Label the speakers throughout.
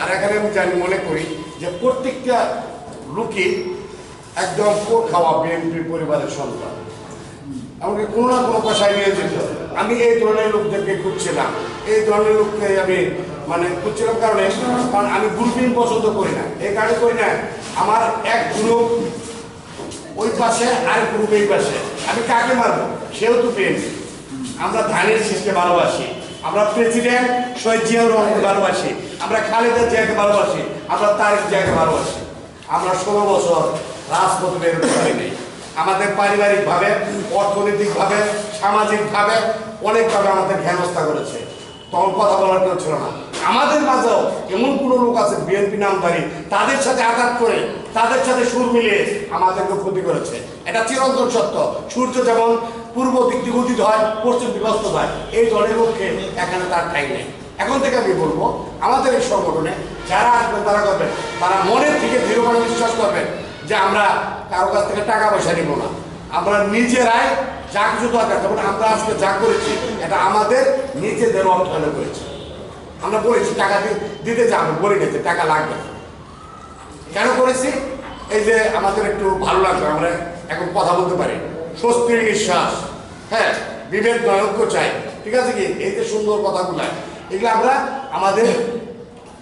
Speaker 1: আর এখানে আমি জানি, মনে করি যে প্রত্যেকটা লোকই একদম কোর খাওয়া বিএনপি পরিবারের সন্তান। আমাকে কোনো না কোনো পেশায় নিয়ে যেত। আমি এই ধরনের লোকদেরকে খুঁজছিলাম। এই ধরনের লোককে আমি মানে খুঁজছিলাম কারণে কারণ আমি গ্রুপিং পছন্দ করি না। এই কারণে করি না, আমার এক গ্রুপ ওই পাশে আর গ্রুপ এই পাশে। আমি কাকে মারবো? সেও তো বিএনপি আমরা ধানের শীষকে ভালোবাসি। আমরা প্রেসিডেন্ট শহীদ জিয়াউর রহমানকে ভালোবাসি। আমরা খালেদা জিয়াকে ভালোবাসি, আমরা তারেক জিয়াকে ভালোবাসি। আমরা ষোলো বছর রাজপথে বেরোতে পারিনি। আমাদের পারিবারিকভাবে, অর্থনৈতিকভাবে, সামাজিকভাবে অনেকভাবে আমাদের হেনস্থা করেছে। তখন কথা বলার কেউ ছিল না। আমাদের মাঝেও এমন কোনো লোক আছে, বিএনপি নামধারী, তাদের সাথে আঘাত করে, তাদের সাথে সুর মিলিয়ে আমাদেরকে ক্ষতি করেছে। এটা চিরন্তন সত্য। সূর্য যেমন পূর্ব দিক থেকে উদিত হয়, পশ্চিম অস্ত হয়, এই দলের লোককে এখানে তার ঠাই নেই। এখন থেকে আমি বলব আমাদের এই সংগঠনে যারা আসবেন তারা করবেন। তারা মনের থেকে দৃঢ়ভাবে বিশ্বাস করবেন যে আমরা কারও কাছ থেকে টাকা পয়সা নিব না। আমরা নিজেরাই যা কিছু দরকার, যেমন আমরা আজকে যা করেছি, এটা আমাদের নিজেদের অর্থায়নে করেছি। আমরা বলেছি, টাকা দিতে যাব বলে গেছে, টাকা লাগবে কেন করেছি? এই যে আমাদের একটু ভালো লাগবে আমরা এখন কথা বলতে পারি। স্বস্তির নিঃশ্বাস হ্যাঁ বিবেক নৈক্য চাই। ঠিক আছে কি? এই যে সুন্দর কথাগুলো, এগুলো আমরা আমাদের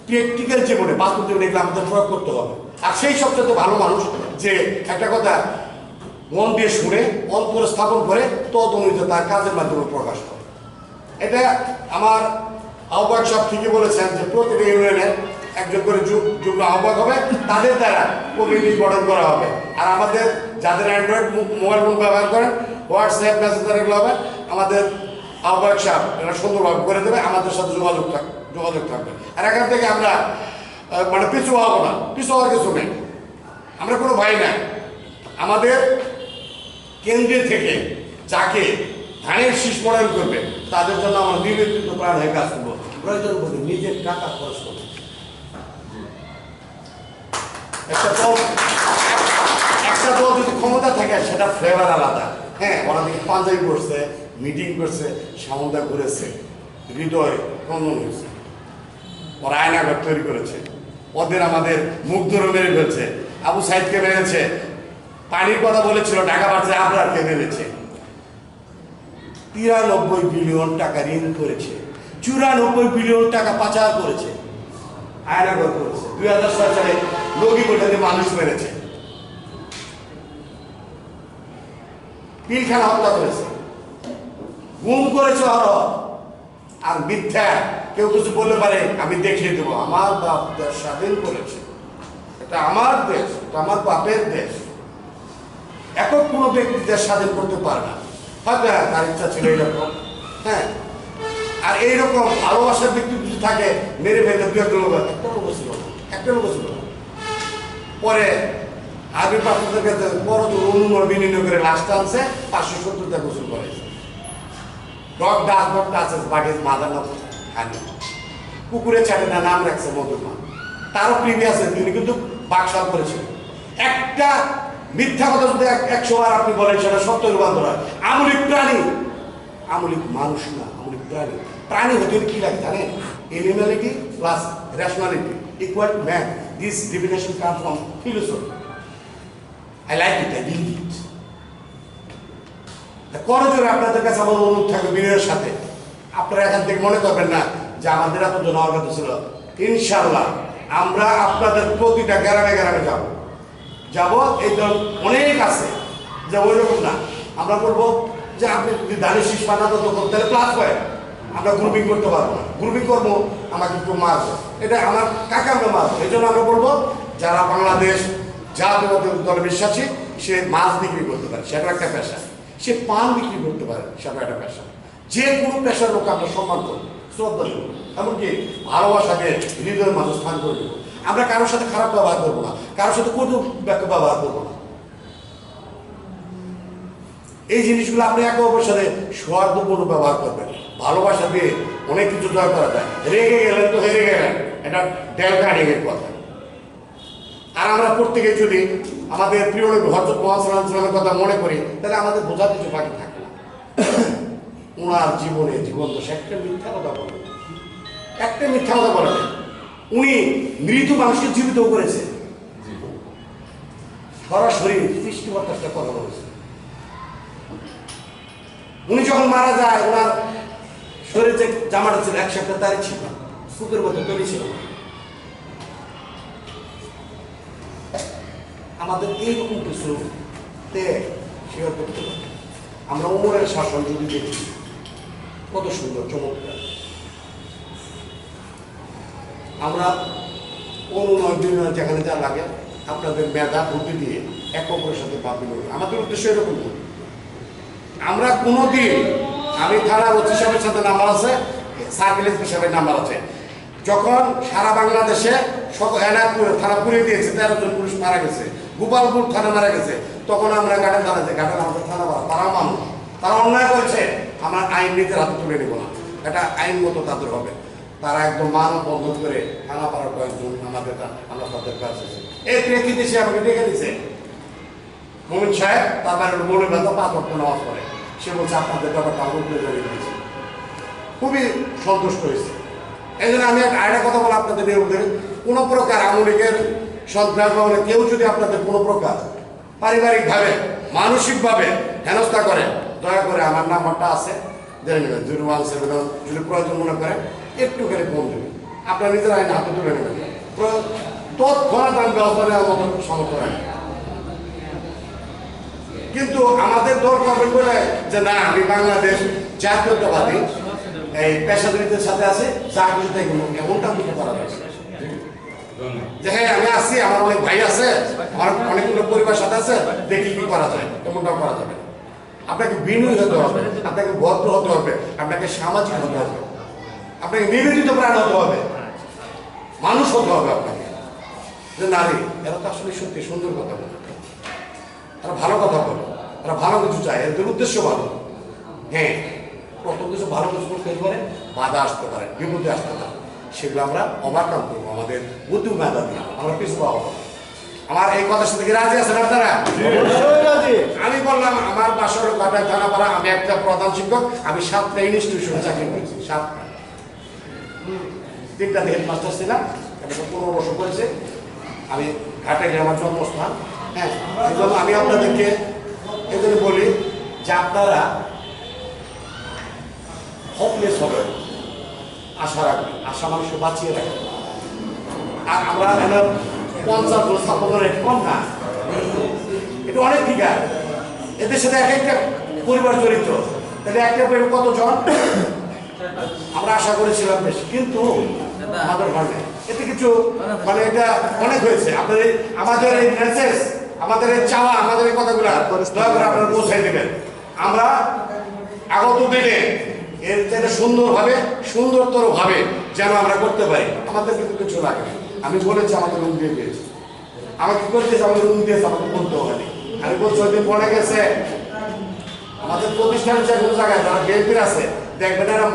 Speaker 1: প্র্যাকটিক্যাল জীবনে বাস্তব জীবনে এগুলো আমাদের প্রয়োগ করতে হবে। আর সেই সবচেয়ে ভালো মানুষ যে একটা কথা মন দিয়ে শুনে, অন্তরে স্থাপন করে তদ অনুযায়ী তার কাজের মাধ্যমে প্রকাশ করে। এটা আমার আহ্বায়ক সব ঠিকই বলেছেন যে প্রতিটা ইউনিয়নের একজন করে যুগ- যুগ্ম আহ্বায়ক হবে, তাদের দ্বারা কমিটি গঠন করা হবে। আর আমাদের যাদের অ্যান্ড্রয়েড মোবাইল ফোন ব্যবহার করেন, হোয়াটসঅ্যাপ মেসেঞ্জার এগুলো হবে, আমাদের আহ্বায়ক সাহেব এটা সুন্দরভাবে করে দেবে, আমাদের সাথে যোগাযোগ থাক যোগাযোগ থাকবে। আর এখান থেকে আমরা মানে পিছু হব না। পিছু হওয়ার কিছু নেই। আমরা কোনো ভাই না। আমাদের কেন্দ্রে থেকে যাকে ধানের শীষ মডেল করবে, তাদের জন্য আমরা নিবেদিত প্রাণ হয়ে কাজ করব। প্রয়োজন বলে নিজের টাকা খরচ করব। একটা দল একটা দল যদি ক্ষমতা থাকে, সেটা ফ্লেভার আলাদা। হ্যাঁ ওরা দিকে পাঞ্জাবি করছে মিটিং করছে সামন্দা ঘুরেছে, হৃদয় ক্রন্দন হয়েছে। ওরা আয়নাঘর তৈরি করেছে। ওদের আমাদের মুগ্ধর মেরে ফেলছে আবু সাইদকে মেরেছে। পানির কথা বলেছিল, ঢাকা বাড়ছে আবরারকে মেরেছে। তিরানব্বই বিলিয়ন টাকা ঋণ করেছে। চুরানব্বই বিলিয়ন টাকা পাচার করেছে। আয়নাঘর করেছে। দুই হাজার ছয় সালে লগি কোটাতে মানুষ মেরেছে। পিলখানা হত্যা করেছে। গুম করেছে আরও আর মিথ্যা। কেউ কিছু বলতে পারে আমি দেখিয়ে দেবো। আমার বাপ দেশ স্বাধীন করেছে এটা আমার দেশ এটা আমার বাপের দেশ। একক কোনো ব্যক্তি দেশ স্বাধীন করতে পারে না। হয়তো হ্যাঁ, তার ইচ্ছা ছিল এইরকম। হ্যাঁ। আর এইরকম ভালোবাসার ব্যক্তি যদি থাকে মেরে ফেলতে দু একটা লোক একটা লোক ছিল একটা লোক ছিল পরে আগে প্রাপ্তদের কাছে বড় অনুমর বিনিয়োগ করে লাশটা আনছে পাঁচশো সত্তরটা গোসল করেছে dog does dog does but mother not honey কুকুরের চাটে না, নাম রাখছে মধুমা। তারও প্রিভিয়াস তিনি কিন্তু বাকশাল করেছেন। একটা মিথ্যা কথা যদি এক- একশো বার আপনি বলেন, সেটা সত্য রূপান্তর হয়। আমলিক প্রাণী। আমলিক মানুষ না, আমলিক প্রাণী। প্রাণী হতে কি লাগে জানেন? Animality plus rationality equal to man this definition come from philosophy I like it I leave it করজোরে আপনাদের কাছে আমার অনুরোধ থাকবে, বিনয়ের সাথে। আপনারা এখান থেকে মনে করবেন না যে আমাদের এত হওয়ার ছিল। ইনশাল্লাহ আমরা আপনাদের প্রতিটা গ্রামে গ্রামে যাব। যাব, এই দল অনেক আছে, যে ওই রকম না। আমরা বলব যে আপনি যদি দাঁড়িয়ে শীষ বানাতে তো করতে তাহলে প্লাস পয়েন্ট আমরা গ্রুপিং করতে পারব না। গ্রুপিং করব, আমাকে একটু মারবো। এটা আমার কাকে আমরা মারবো। এই জন্য আমরা বলব, যারা বাংলাদেশ জাতীয়তাবাদী দলে বিশ্বাসী, সে মাছ বিক্রি করতে পারে, সেটা একটা পেশা। সে পান বিক্রি করতে পারে, সেটা একটা পেশা। যে কোনো পেশার লোক আমরা সম্মান করব, শ্রদ্ধা দেবো এমনকি ভালোবাসাকে হৃদয়ের মাঝে স্থান করে দেবো। আমরা কারোর সাথে খারাপ ব্যবহার করব না, কারোর সাথে বাক্য ব্যবহার করব না। এই জিনিসগুলো আপনি একে অপরের সাথে সৌহার্দ্যপূর্ণ ব্যবহার করবেন। ভালোবাসা দিয়ে অনেক কিছু জয় করা যায়। রেগে গেলেন তো হেরে গেলেন, এটা ডেল কার্ডিংয়ের কথা। আর আমরা প্রত্যেকে যদি আমাদের প্রিয় হজরত মোহাম্মদের কথা মনে করি, তাহলে আমাদের বোঝার কিছু বাকি থাকে না। ওনার জীবনে জীবন দোষ একটা মিথ্যা কথা বলে। একটা মিথ্যা কথা বলে। নাই। উনি মৃত মানুষকে জীবিত করেছে। সরাসরি সৃষ্টিকর্তার কথা বলেছে। উনি যখন মারা যায়, ওনার শরীরে যে জামাটা ছিল, এক সপ্তাহ তারই ছিল। সুখের মতো তৈরি ছিল। আমাদের এইরকম কিছু ত্যাগ শেয়ার করতে আমরা উমরের শাসন যদি দেখি কত সুন্দর, চমৎকার। আমরা অনুনয় বিনয় যেখানে যা লাগে, আপনাদের মেধা, বুদ্ধি দিয়ে এক অপরের সাথে ভাবি আমাদের উদ্দেশ্য এরকম আমরা কোনোদিন, আমি থানা ওসি সাহেবের সাথে নাম্বার আছে, সার্কেল এসপি সাহেবের নাম্বার আছে। যখন সারা বাংলাদেশে সকল এনায়তপুরে থানা পুড়িয়ে দিয়েছে, তেরো জন পুলিশ মারা গেছে, গোপালপুর থানা মারা গেছে, তখন আমরা গাড়ি দাঁড়াতে গাড়ি আমাদের থানা তারা মানুষ, তারা অন্যায় করেছে। আমার আইন নিজের হাতে তুলে নেব না। এটা আইন মতো তাদের হবে। তারা একদম মানব বন্ধন করে থানা পাড়ার কয়েকজন আমাদের আমরা তাদের কাছে এই প্রেক্ষিতে সে আমাকে ডেকে দিছে মোমিন সাহেব তারপরে মনে ব্যথা অক্ট নামাজ পড়ে। সে বলছে, আপনাদের ব্যাপারটা আমার উপরে জড়িয়ে দিয়েছে খুবই সন্তুষ্ট হয়েছে। এই জন্য আমি একটা কথা বলে আপনাদের বিরুদ্ধে কোনো প্রকার আমলিকের হলে কেউ যদি আপনাদের কোনো প্রকার পারিবারিকভাবে, মানসিকভাবে হেনস্থা করে দয়া করে আমার নাম্বারটা আছে জেনে নেবেন ওয়ান সেভেন যদি প্রয়োজন মনে করেন একটু করে ফোন দেবেন। আপনার নিজের আইন হাতে তুলে নেবেন। তৎক্ষণাৎ আমি ব্যবস্থা নেওয়ার মতো সমর্থ রাখি কিন্তু আমাদের দল করবেন বলে যে না আমি বাংলাদেশ জাতীয়তাবাদী এই পেশাদারিদের সাথে আছে যা কিছু তাই। এমনটা কিন্তু করা যে হ্যাঁ আমি আছি আমার অনেক ভাই আছে আমার অনেকগুলো পরিবার সাথে আছে দেখি কি করা যায় এমনটাও করা যাবে। আপনাকে বিনয়ী হতে হবে, আপনাকে ভদ্র হতে হবে, আপনাকে সামাজিক হতে হবে, আপনাকে নিবেদিত প্রাণ হতে হবে, মানুষ হতে হবে আপনাকে। যে নারী, এরা তো আসলে সত্যি সুন্দর কথা বলে। তারা ভালো কথা বলে, তারা ভালো কিছু চায়, এদের উদ্দেশ্য ভালো। হ্যাঁ প্রথম কিছু ভালো কিছু করতে পারে, বাধা আসতে পারে, বিপদে আসতে পারে। সেগুলো আমরা অবাকাম করব, আমাদের বুদ্ধি মেধা দিয়ে, আমরা পিছু পাবো না। আমার এই কথার সাথে কি রাজি আছেন আপনারা? আমি বললাম আমার বাসা হলো কাটাই থানাপাড়া আমি একটা প্রধান শিক্ষক আমি সাতটা ইনস্টিটিউশনে চাকরি করেছি সাতটা। তিনটাতে হেডমাস্টার ছিলাম পনেরো বছর করেছে আমি ঘাটাইলে আমার জন্মস্থান। হ্যাঁ আমি আপনাদেরকে জন্য বলি যে আপনারা হপলেস হবে আশা রাখবেন আশা মানুষকে বাঁচিয়ে রাখবেন। আর আমরা পঞ্চাশ ছাপ্পান্ন রেট কম না। এটা অনেক ফিগার এদের সাথে এক একটা পরিবার জড়িত। তাহলে একটা পরিবার কতজন? আমরা আশা করেছিলাম বেশি, কিন্তু আমাদের হয় এতে কিছু মানে এটা অনেক হয়েছে। আপনাদের আমাদের এই মেসেজ আমাদের এই চাওয়া, আমাদের এই কথাগুলো দয়া করে আপনারা পৌঁছাই দেবেন। আমরা আগত দিনে এর থেকে সুন্দরভাবে, সুন্দরতর ভাবে যেন আমরা করতে পারি। আমাদের কিন্তু কিছু লাগে। আমি বলেছি আমাকে রুম দিয়ে দিয়েছি। আমাকে কি করতেছে আমাদের রুম দিয়েছে, আমাকে বলতে হয়নি আমি বলছি ওই দিন পড়ে গেছে। আমাদের প্রতিষ্ঠান যে কোনো জায়গায় যারা বিএনপির আছে, দেখবেন এরা